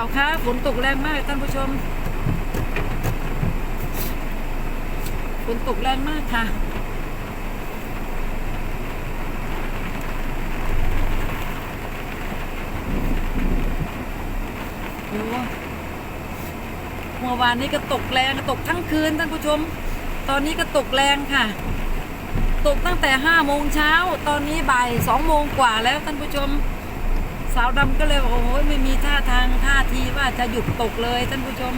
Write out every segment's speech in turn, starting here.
ล่าคะฝนตกแรงมากท่านผู้ชมฝนตกแรงมากค่ะ โอ้เมื่อวานนี้ก็ตกแรงตกทั้งคืนท่านผู้ชม ตอนนี้ก็ตกแรงค่ะ ตกตั้งแต่ห้าโมงเช้า ตอนนี้บ่ายสองโมงกว่าแล้วท่านผู้ชม สาวดำก็เลยบอกโอ้ยไม่มีท่าทางท่าทีว่าจะหยุดตกเลยท่านผู้ชม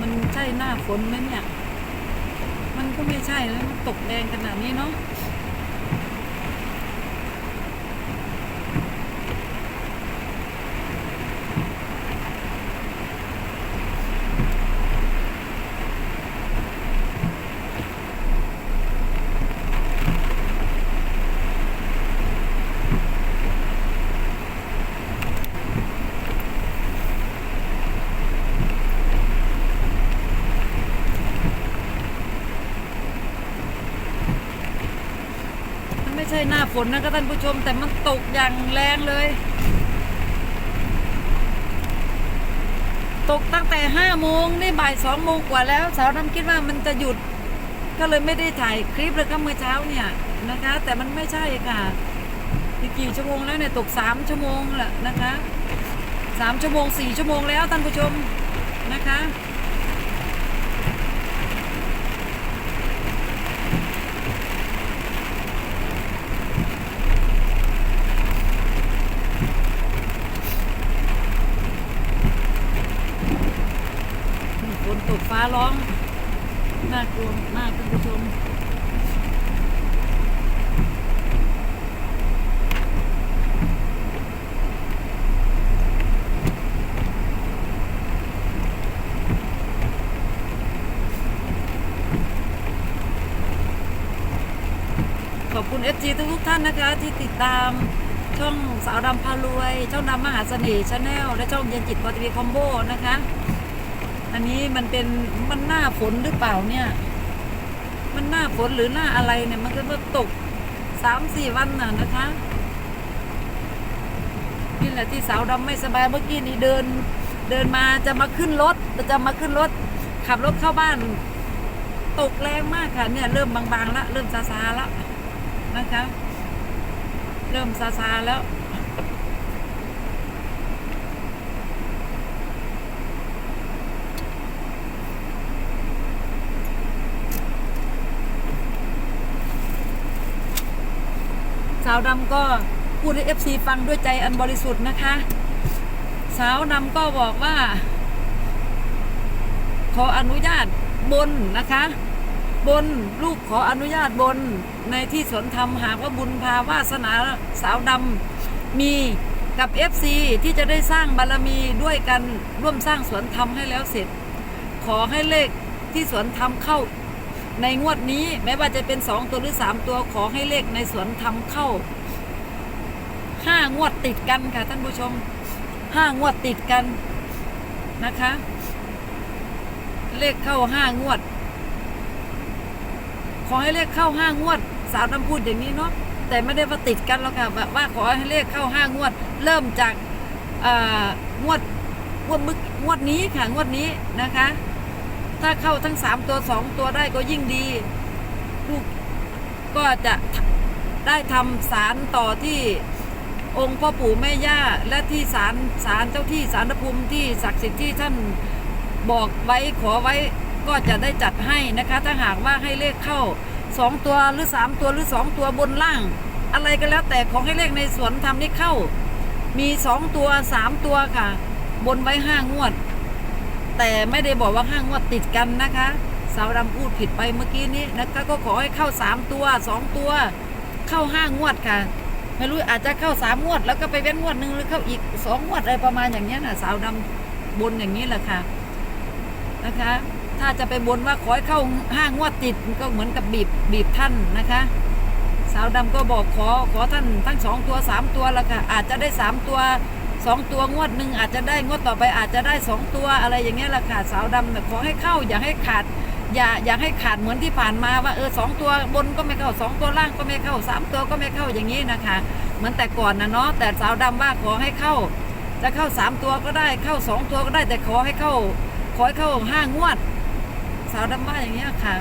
มันใช่หน้าฝนไหมเนี่ย ก็ไม่ใช่แล้วมันตกแดงขนาดนี้เนาะ น้าฝนนะคะท่านผู้ชมแต่มันตกอย่างแรงเลย ตกตั้งแต่ห้าโมงนี่บ่ายสองโมงกว่าแล้ว สาวน้ำคิดว่ามันจะหยุด ก็เลยไม่ได้ถ่ายคลิปเลยก็เมื่อเช้าเนี่ยนะคะ แต่มันไม่ใช่ค่ะอีกกี่ชั่วโมงแล้วเนี่ยตกสามชั่วโมงแหละนะคะสามชั่วโมงสี่ชั่วโมงแล้วท่านผู้ชมนะคะ ฝนตก ฟ้าร้องน่ากลัวมากท่านผู้ชมขอบคุณ FG ทุกทุกท่านนะคะ ที่ติดตามช่องสาวดำพารวย ช่องดำมหาเสน่ห์ชาแนลและช่องเย็นจิตพอทีวีคอมโบนะคะ อันนี้มันเป็นมันหน้าฝนหรือเปล่าเนี่ย มันหน้าฝนหรือหน้าอะไรเนี่ย มันก็ว่าตกสามสี่วันน่ะนะคะนี่แหละที่สาวดำไม่สบายเมื่อกี้นี้เดิน เดินมาจะมาขึ้นรถจะมาขึ้นรถ ขับรถเข้าบ้าน ตกแรงมากค่ะเนี่ย เริ่มบางๆละเริ่มซาซาแล้วนะคะ เริ่มซาซาแล้ว สาวดำก็พูดให้เอฟซีฟังด้วยใจอันบริสุทธิ์นะคะ สาวดำก็บอกว่า ขออนุญาตบนนะคะ บนลูกขออนุญาตบนในที่สวนธรรมหากว่าบุญพาวาสนาสาวดำมีกับ FC ที่จะได้สร้างบารมีด้วยกันร่วมสร้างสวนธรรมให้แล้วเสร็จ ขอให้เลขที่สวนธรรมเข้า ในงวดนี้แม้ว่าจะเป็นสองตัวหรือสามตัวขอให้เลขในสวนธรรมเข้าห้างวดติดกันค่ะท่านผู้ชมห้างวดติดกันนะคะ เลขเข้าห้างวด ขอให้เลขเข้าห้างวด สาวน้ำพูดอย่างนี้เนาะแต่ไม่ได้ว่าติดกันหรอกค่ะว่าขอให้เลขเข้าห้างวด เริ่มจากงวดงวดมึกงวดนี้ค่ะงวดนี้นะคะ ถ้าเข้าทั้งสามตัวสองตัวได้ก็ยิ่งดี ลูกก็จะได้ทำสารต่อที่องค์พ่อปู่แม่ย่าและที่ศาลศาลเจ้าที่ศาระภูมิที่ศักดิ์สิทธิ์ที่ท่านบอกไว้ขอไว้ก็จะได้จัดให้นะคะ ถ้าหากว่าให้เลขเข้าสองตัวหรือสามตัวหรือสองตัวบนล่าง อะไรก็แล้วแต่ของให้เลขในสวนทำนี้เข้า มีสองตัวสามตัวค่ะ บนไว้ห้างวด แต่ไม่ได้บอกว่าห้างวดติดกันนะคะสาวดำพูดผิดไปเมื่อกี้นี้นะคะก็ขอให้เข้าสามตัวสองตัว เข้าห้างวดค่ะ ไม่รู้อาจจะเข้าสามงวด แล้วก็ไปเว้นงวดหนึ่งหรือเข้าอีกสองงวดอะไรประมาณอย่างเงี้ยนะสาวดำบนอย่างนี้แหละค่ะนะคะ ถ้าจะไปบนว่าขอให้เข้าห้างวดติดก็เหมือนกับบีบบีบท่านนะคะสาวดำก็บอกขอขอท่านทั้งสองตัวสามตัวละค่ะอาจจะได้สามตัว สองตัวงวดหนึ่งอาจจะได้งวดต่อไปอาจจะได้สองตัวอะไรอย่างเงี้ยละค่ะสาวดำน่ขอให้เข้าอย่าให้ขาดอย่าอย่าให้ขาดเหมือนที่ผ่านมาว่าเออสองตัวบนก็ไม่เข้าสองตัวล่างก็ไม่เข้าสามตัวก็ไม่เข้าอย่างนี้นะคะเหมือนแต่ก่อนนะเนาะแต่สาวดำว่าขอให้เข้า จะเข้าสามตัวก็ได้เข้าสองตัวก็ได้แต่ขอให้เข้า ขอให้เข้าห้างวด สาวดำว่าอย่างเงี้ยค่ะ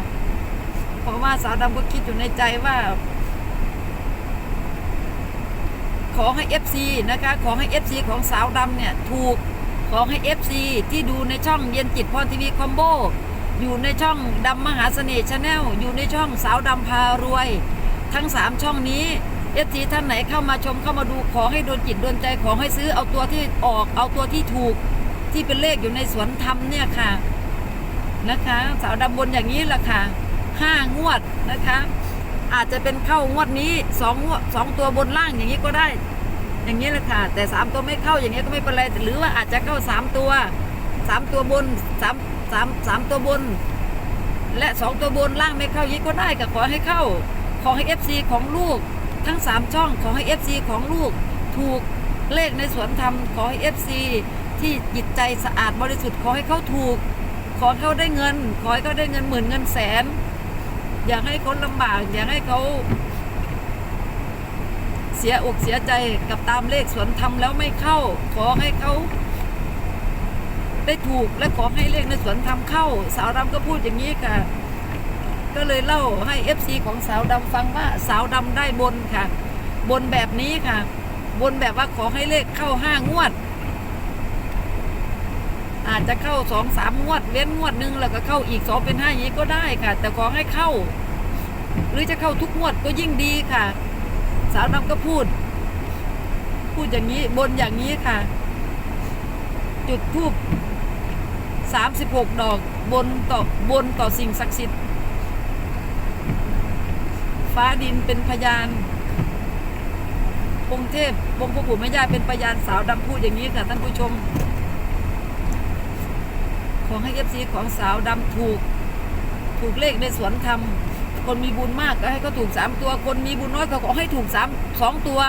เพราะว่าสาวดำก็คิดอยู่ในใจว่า ขอให้ FC นะคะ ขอให้ FC ของสาวดำเนี่ย ถูก ขอให้ FC ที่ดูในช่องเย็นจิตพรทีวีคอมโบ อยู่ในช่องดำมหาเสน่ห์ชาแนล อยู่ในช่องสาวดำพารวย ทั้ง 3 ช่องนี้ FC ท่านไหนเข้ามาชมเข้ามาดู ขอให้โดนจิตโดนใจ ขอให้ซื้อเอาตัวที่ออก เอาตัวที่ถูก ที่เป็นเลขอยู่ในสวนธรรมเนี่ยค่ะ นะคะ สาวดำบนอย่างนี้แหละค่ะห้างวดนะคะ อาจจะเป็นเข้างวดนี้สองงวดสองตัวบนล่างอย่างนี้ก็ได้ อย่างนี้แหละค่ะ แต่สามตัวไม่เข้าอย่างนี้ก็ไม่เป็นไรหรือว่าอาจจะเข้าสามตัวสามตัวบนสามสามสามตัวบน และสองตัวบนล่างไม่เข้ายี้ก็ได้ก็ขอให้เข้า ขอให้ FC ของลูก ทั้งสามช่องขอให้ FC ของลูก ถูกเลขในสวนธรรมขอให้ FC ที่จิตใจสะอาดบริสุทธิ์ขอให้เขาถูก ขอให้เขาได้เงิน ขอให้เขาได้เงินหมื่นเงินแสน อยากให้เขาลำบาก อยากให้เขาเสียอกเสียใจกับตามเลขสวนทำแล้วไม่เข้า ขอให้เขาได้ถูกและขอให้เลขในสวนทำเข้า สาวดำก็พูดอย่างนี้ค่ะ ก็เลยเล่าให้เอฟซีของสาวดำฟังว่าสาวดำได้บนค่ะ บนแบบนี้ค่ะ บนแบบว่าขอให้เลขเข้าห้างวด อาจจะเข้าสองสามงวดเว้นงวดหนึ่งแล้วก็เข้าอีกสองเป็นห้าอย่างนี้ก็ได้ค่ะ แต่ขอให้เข้า หรือจะเข้าทุกงวดก็ยิ่งดีค่ะ สาวดำก็พูด พูดอย่างนี้บนอย่างนี้ค่ะ จุดทูบสามสิบหกดอกบนต่อบนต่อสิ่งศักดิ์สิทธิ์ฟ้าดินเป็นพยานองค์เทพองค์พ่อปู่แม่ย่าเป็นพยานสาวดำพูดอย่างนี้ค่ะท่านผู้ชม ขอให้เอฟซีของสาวดำถูก ถูกเลขในสวนธรรม คนมีบุญมากก็ให้เขาถูกสามตัว คนมีบุญน้อยก็ขอให้ถูกสามสองตัว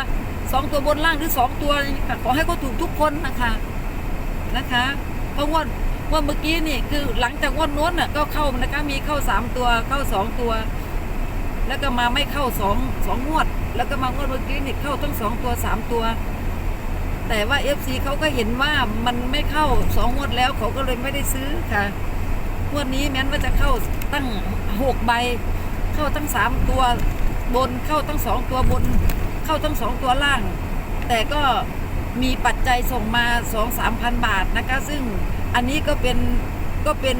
สองตัวบนล่างหรือสองตัวขอให้เขาถูกทุกคนนะคะนะคะเพราะว่าว่าเมื่อกี้นี่คือหลังจากงวันโน้นน่ะก็เข้านะคะมีเข้าสามตัวเข้าสองตัว แล้วก็มาไม่เข้าสองสองงวด แล้วก็มางวดเมื่อกี้นี่เข้าทั้งสองตัวสามตัว แต่ว่า FC เขาก็เห็นว่ามันไม่เข้าสองงวดแล้วเขาก็เลยไม่ได้ซื้อค่ะงวดนี้แม้นว่าจะเข้าตั้งหกใบ เข้าทั้งสามตัวบนเข้าทั้งสองตัวบน เข้าทั้งสองตัวล่าง แต่ก็มีปัจจัยส่งมาสองสามพันบาทนะคะ ซึ่งอันนี้ก็เป็นก็เป็น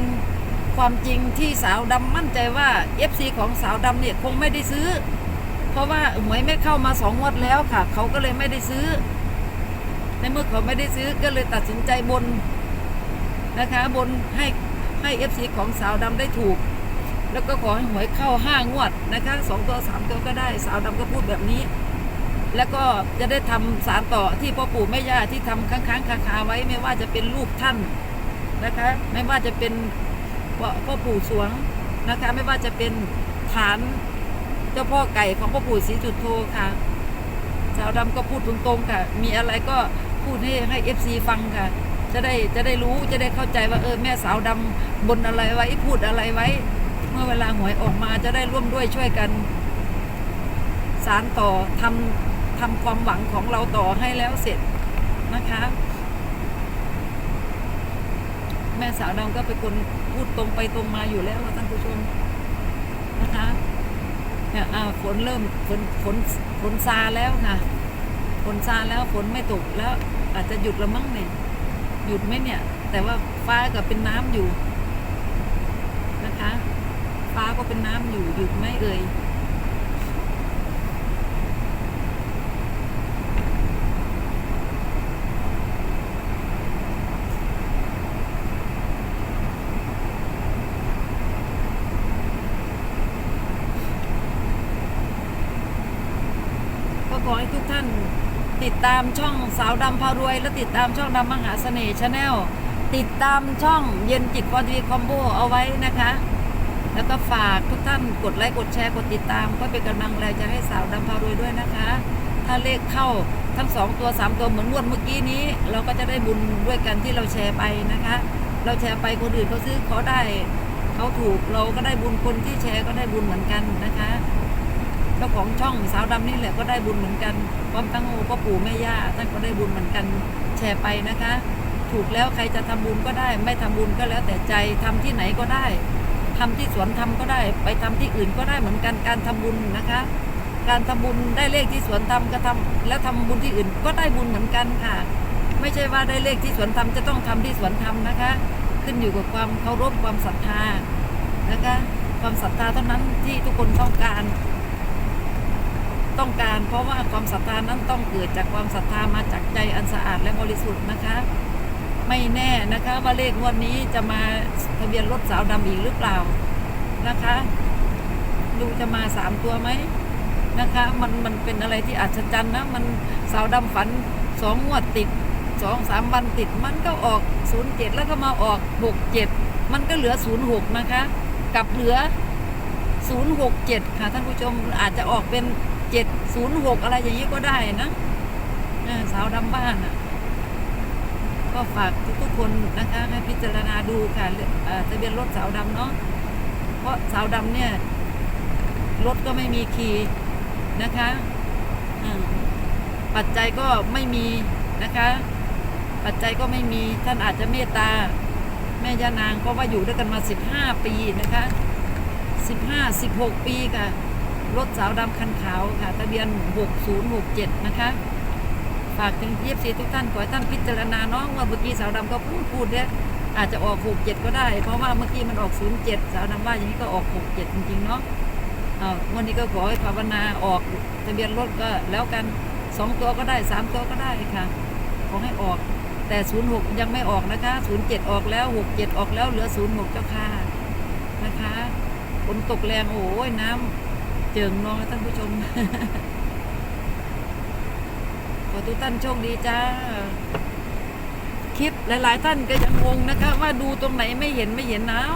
ความจริงที่สาวดำมั่นใจว่า FC ของสาวดำเนี่ยคงไม่ได้ซื้อ เพราะว่าหวยไม่เข้ามาสองงวดแล้วค่ะ เขาก็เลยไม่ได้ซื้อ เมื่อเขาไม่ได้ซื้อก็เลยตัดสินใจบนนะคะบนให้ให้เอฟซีของสาวดำได้ถูก แล้วก็ขอให้หวยเข้าห้างวดนะคะสองตัวสามตัวก็ได้สาวดำก็พูดแบบนี้ แล้วก็จะได้ทำสารต่อที่พ่อปู่แม่ย่าที่ทำค้างๆคาๆไว้ไม่ว่าจะเป็นรูปท่านนะคะ ไม่ว่าจะเป็นพ่อพ่อปู่สวงนะคะ ไม่ว่าจะเป็นฐานเจ้าพ่อไก่ของพ่อปู่ศรีจุดโทค่ะสาวดำก็พูดตรงๆค่ะ มีอะไรก็ พูดให้ให้เอฟซีฟังค่ะ จะได้จะได้รู้จะได้เข้าใจว่าเออแม่สาวดำบนอะไรไว้พูดอะไรไว้ เมื่อเวลาหวยออกมาจะได้ร่วมด้วยช่วยกัน สารต่อทำทำความหวังของเราต่อให้แล้วเสร็จนะคะ แม่สาวดำก็เป็นคนพูดตรงไปตรงมาอยู่แล้วค่ะท่านผู้ชมนะคะเนี่ยอาฝนเริ่มฝนฝนฝนซาแล้วค่ะ นซาแล้วฝนไม่ตกแล้วอาจจะหยุดละมั้งเนี่ยหยุดไหมเนี่ย แต่ว่าฟ้าก็เป็นน้ำอยู่นะคะ ฟ้าก็เป็นน้ำอยู่หยุดไหมเอ่ยก็ขอให้ทุกท่าน ตามช่องสาวดำพารวย และติดตามช่องดำมหาเสน่ห์ชาแนลติดตามช่องเย็นจิตพอดีคอมโบเอาไว้นะคะ แล้วก็ฝากทุกท่านกดไลค์กดแชร์กดติดตาม ก็เป็นกำลังแรงใจให้สาวดำพารวยด้วยนะคะ ถ้าเลขเข้าทั้งสองตัวสามตัวเหมือนงวดเมื่อกี้นี้ เราก็จะได้บุญด้วยกันที่เราแชร์ไปนะคะ เราแชร์ไปคนอื่นเขาซื้อเขาได้เขาถูกเราก็ได้บุญคนที่แชร์ก็ได้บุญเหมือนกันนะคะ เจ้าของช่องสาวดำนี่แหละก็ได้บุญเหมือนกันพร้อมทั้งโอพ่อปู่แม่ย่าท่านก็ได้บุญเหมือนกันแชร์ไปนะคะ ถูกแล้วใครจะทำบุญก็ได้ ไม่ทำบุญก็แล้วแต่ใจทำที่ไหนก็ได้ทำที่สวนทำก็ได้ ไปทำที่อื่นก็ได้เหมือนกันการทำบุญนะคะ การทำบุญได้เลขที่สวนทำก็ทำแล้วทำบุญที่อื่นก็ได้บุญเหมือนกันค่ะ ไม่ใช่ว่าได้เลขที่สวนทำจะต้องทำที่สวนทำนะคะ ขึ้นอยู่กับความเคารพความศรัทธานะคะ ความศรัทธาเท่านั้นที่ทุกคนต้องการ ต้องการ เพราะว่าความศรัทธานั้นต้องเกิดจากความศรัทธามาจากใจอันสะอาดและบริสุทธิ์นะคะ ไม่แน่นะคะว่าเลขงวดนี้จะมาทะเบียนรถสาวดำอีกหรือเปล่านะคะ ดูจะมาสามตัวไหมนะคะ มันมันเป็นอะไรที่อัศจรรย์นะมันสาวดำฝันสองงวดติดสองสามวันติดมันก็ออกศูนย์เจ็ดแล้วก็มาออกหกเจ็ดมันก็เหลือศูนย์หกนะคะ กับเหลือศูนย์หกเจ็ดค่ะท่านผู้ชมอาจจะออกเป็น เจ็ดศูนย์หกอะไรอย่างนี้ก็ได้นะสาวดำบ้านอะ ก็ฝากทุกๆคนนะคะให้พิจารณาดูค่ะทะเบียนรถสาวดำเนาะเพราะสาวดำเนี่ย รถก็ไม่มีขี่นะคะปัจจัยก็ไม่มีนะคะ ปัจจัยก็ไม่มีท่านอาจจะเมตตา แม่ย่านางเพราะว่าอยู่ด้วยกันมา 15 ปีนะคะ 15 16 ปีค่ะ รถสาวดำคันขาวค่ะทะเบียน 6067 นะคะ ฝากถึงเทียบซีทุกท่านขอให้ท่านพิจารณาเนาะว่าเมื่อกี้สาวดำก็พูดพูดเนี่ยอาจจะออก 67 ก็ได้ เพราะว่าเมื่อกี้มันออก 07 สาวดำว่าอย่างนี้ก็ออก 67 จริงๆ เนาะวันนี้ก็ขอให้ภาวนาออกทะเบียนรถก็แล้วกันสองตัวก็ได้สามตัวก็ได้ค่ะ ขอให้ออกแต่ 06 ยังไม่ออกนะคะ 07 ออกแล้ว 67 ออกแล้วเหลือ 06 เจ้าค่ะนะคะฝนตกแรงโอ้ยน้ำ เจิงนองนะท่านผู้ชม ขอทุกท่านโชคดีจ้า คลิปหลาย ๆ ท่านก็ยังงงนะคะ ว่าดูตรงไหนไม่เห็นไม่เห็นเอา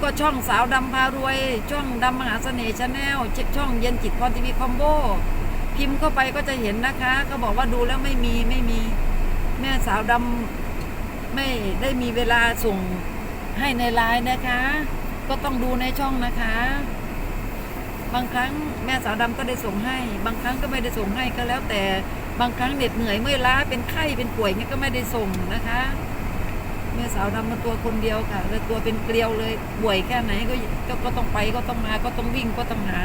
ก็ช่องสาวดำพารวย ช่องดำมหาเสน่ห์ชาแนลช่องเย็นจิตพรทีวีคอมโบ พิมพ์เข้าไปก็จะเห็นนะคะก็บอกว่าดูแล้วไม่มีไม่มี แม่สาวดำไม่ได้มีเวลาส่งให้ในไลน์นะคะ ก็ต้องดูในช่องนะคะ บางครั้งแม่สาวดำก็ได้ส่งให้ บางครั้งก็ไม่ได้ส่งให้ก็แล้วแต่บางครั้งเหน็ดเหนื่อยเมื่อยล้าเป็นไข้เป็นป่วยเนี่ยก็ไม่ได้ส่งนะคะ แม่สาวดำมาตัวคนเดียวค่ะแล้วตัวเป็นเกลียวเลยป่วยแค่ไหนก็ก็ก็ต้องไปก็ต้องมาก็ต้องวิ่งก็ต้องหา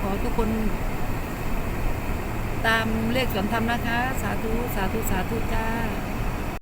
ขอทุกคน ตามเลขสวนธรรมนะคะ สาธุสาธุสาธุจ้า